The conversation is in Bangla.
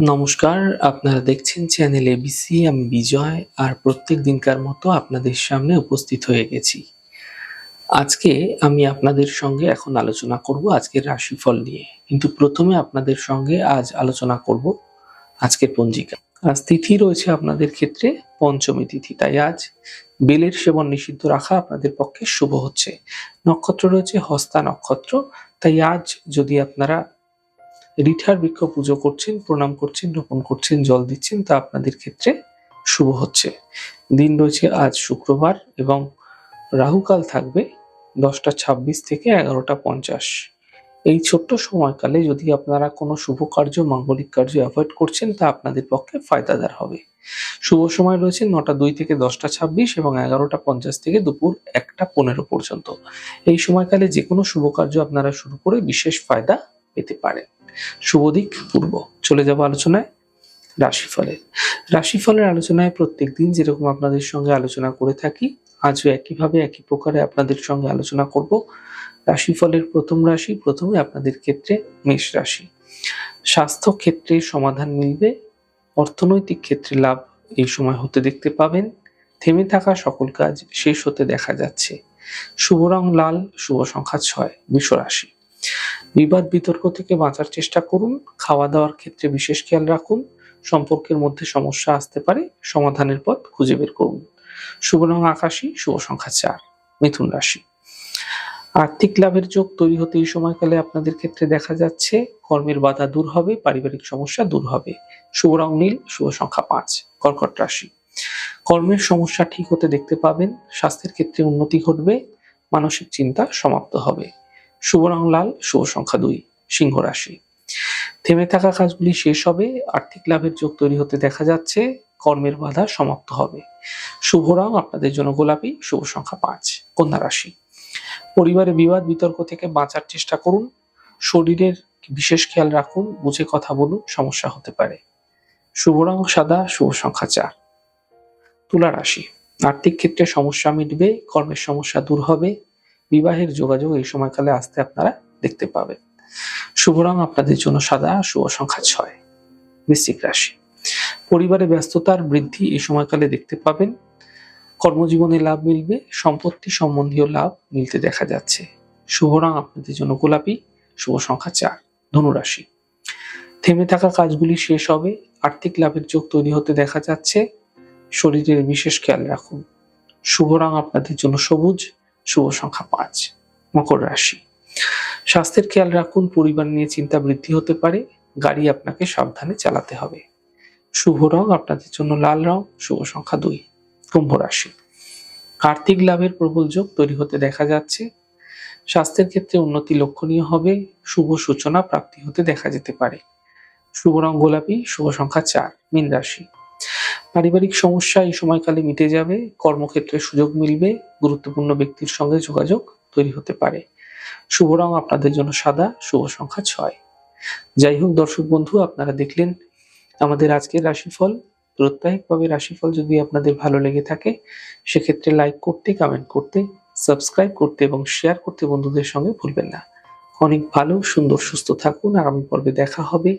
নমস্কার, আপনারা দেখছেন চ্যানেল এবিসি আমি বিজয় আর প্রত্যেক দিনকার মতো আপনাদের সামনে উপস্থিত হয়ে গেছি। আজকে আমি আপনাদের সঙ্গে এখন আলোচনা করব আজকের রাশিফল নিয়ে। কিন্তু প্রথমে আপনাদের সঙ্গে আজ আলোচনা করব আজকের পঞ্জিকা। আজ তিথি রয়েছে আপনাদের ক্ষেত্রে পঞ্চমী তিথি, তাই আজ বেলের সেবন নিষিদ্ধ রাখা আপনাদের পক্ষে শুভ হচ্ছে। নক্ষত্র রয়েছে হস্তা নক্ষত্র, তাই আজ যদি আপনারা রিঠার বৃক্ষ পুজো করছেন, প্রণাম করছেন, রোপণ করছেন, জল দিচ্ছেন, তা আপনাদের ক্ষেত্রে শুভ হচ্ছে। দিন রয়েছে আজ শুক্রবার এবং রাহুকাল থাকবে দশটা ছাব্বিশ থেকে এগারোটা পঞ্চাশ। এই ছোট্ট সময়কালে যদি আপনারা কোনো শুভ কার্য, মাঙ্গলিক কার্য অ্যাভয়েড করছেন, তা আপনাদের পক্ষে ফায়দাদার হবে। শুভ সময় রয়েছে নটা দুই থেকে দশটা ছাব্বিশ এবং এগারোটা পঞ্চাশ থেকে দুপুর একটা পনেরো পর্যন্ত। এই সময়কালে যে কোনো শুভ কার্য আপনারা শুরু করে বিশেষ ফায়দা পেতে পারেন। শুভ দিক, পূর্ব। চলে যাব আলোচনায় রাশিফলের। রাশিফলের আলোচনায় প্রত্যেক দিন যেরকম আপনাদের সঙ্গে আলোচনা করে থাকি, আজও একইভাবে একই প্রকারে আপনাদের সঙ্গে আলোচনা করব। রাশিফলের প্রথম রাশি, প্রথমে আপনাদের ক্ষেত্রে মেষ রাশি। স্বাস্থ্য ক্ষেত্রে সমাধান মিলবে, অর্থনৈতিক ক্ষেত্রে লাভ এই সময় হতে দেখতে পাবেন। থেমে থাকা সকল কাজ শেষ হতে দেখা যাচ্ছে। শুভ রং লাল, শুভ সংখ্যা ছয় বিষ রাশি। বিবাদ বিতর্ক থেকে বাঁচার চেষ্টা করুন খাওয়া দাওয়ার ক্ষেত্রে বিশেষ খেয়াল রাখুন, সম্পর্কের মধ্যে সমস্যা আসতে পারে, সমাধানের পথ খুঁজে বের করুন। শুভ রং আকাশী, শুভ সংখ্যা চার, মিথুন রাশি। আর্থিক লাভের যোগ তৈরি হতে এই সময়কালে আপনাদের ক্ষেত্রে দেখা যাচ্ছে, কর্মের বাধা দূর হবে, পারিবারিক সমস্যা দূর হবে। শুভ রং নীল, শুভ সংখ্যা পাঁচ, কর্কট রাশি। কর্মের সমস্যা ঠিক হতে দেখতে পাবেন, স্বাস্থ্যের ক্ষেত্রে উন্নতি ঘটবে, মানসিক চিন্তা সমাপ্ত হবে। শুভ রং লাল, শুভ সংখ্যা দুই, সিংহ রাশি। থেমে থাকা কাজগুলি শেষ হবে, আর্থিক লাভের যোগ তৈরি হতে দেখা যাচ্ছে, কর্মের বাধা সমাপ্ত হবে। শুভ রং আপনাদের জন্য গোলাপি, শুভ সংখ্যা পাঁচ, কন্যা রাশি। পরিবারে বিবাদ বিতর্ক থেকে বাঁচার চেষ্টা করুন, শরীরের বিশেষ খেয়াল রাখুন, বুঝে কথা বলুন, সমস্যা হতে পারে। শুভ রং সাদা, শুভ সংখ্যা চার। তুলা রাশি, আর্থিক ক্ষেত্রে সমস্যা মিটবে, কর্মের সমস্যা দূর হবে বিবাহের যোগাযোগ এই সময়কালে আসতে আপনারা দেখতে পাবেন। শুভ রং আপনাদের জন্য সাদা শুভ সংখ্যা ছয়, বৃশ্চিক রাশি। পরিবারে ব্যস্ততার বৃদ্ধি এই সময়কালে দেখতে পাবেন। কর্মজীবনে লাভ মিলবে, সম্পত্তি সম্বন্ধীয় লাভ মিলতে দেখা যাচ্ছে। শুভ রং আপনাদের জন্য গোলাপি, শুভ সংখ্যা চার, ধনুরাশি। থেমে থাকা কাজগুলি শেষ হবে, আর্থিক লাভের যোগ তৈরি হতে দেখা যাচ্ছে। শরীরের বিশেষ খেয়াল রাখুন। শুভ রং আপনাদের জন্য সবুজ শুভ সংখ্যা পাঁচ, মকর রাশি। স্বাস্থ্যের খেয়াল রাখুন, পরিবার নিয়ে চিন্তা বৃদ্ধি হতে পারে, গাড়ি আপনাকে সাবধানে চালাতে হবে। শুভ রং আপনাদের জন্য লাল রং, শুভ সংখ্যা দুই, কুম্ভ রাশি। আর্থিক লাভের প্রবল যোগ তৈরি হতে দেখা যাচ্ছে। স্বাস্থ্যের ক্ষেত্রে উন্নতি লক্ষণীয় হবে, শুভ সূচনা প্রাপ্তি হতে দেখা যেতে পারে। শুভ রং গোলাপি, শুভ সংখ্যা চার, মীন রাশি। পারিবারিক সমস্যা এই সময়কালে মিটে যাবে, কর্মক্ষেত্রে সুযোগ মিলবে, গুরুত্বপূর্ণ ব্যক্তির সঙ্গে যোগাযোগ তৈরি হতে পারে। শুভ রং আপনাদের জন্য সাদা, শুভ সংখ্যা ছয়। যাই হোক দর্শক বন্ধু, আপনারা দেখলেন আমাদের আজকের রাশিফল। প্রত্যাহিকভাবে রাশিফল যদি আপনাদের ভালো লেগে থাকে, সেক্ষেত্রে লাইক করতে কমেন্ট করতে সাবস্ক্রাইব করতে এবং শেয়ার করতে বন্ধুদের সঙ্গে ভুলবেন না। অনেক ভালো, সুন্দর, সুস্থ থাকুন। আগামী পর্বে দেখা হবে।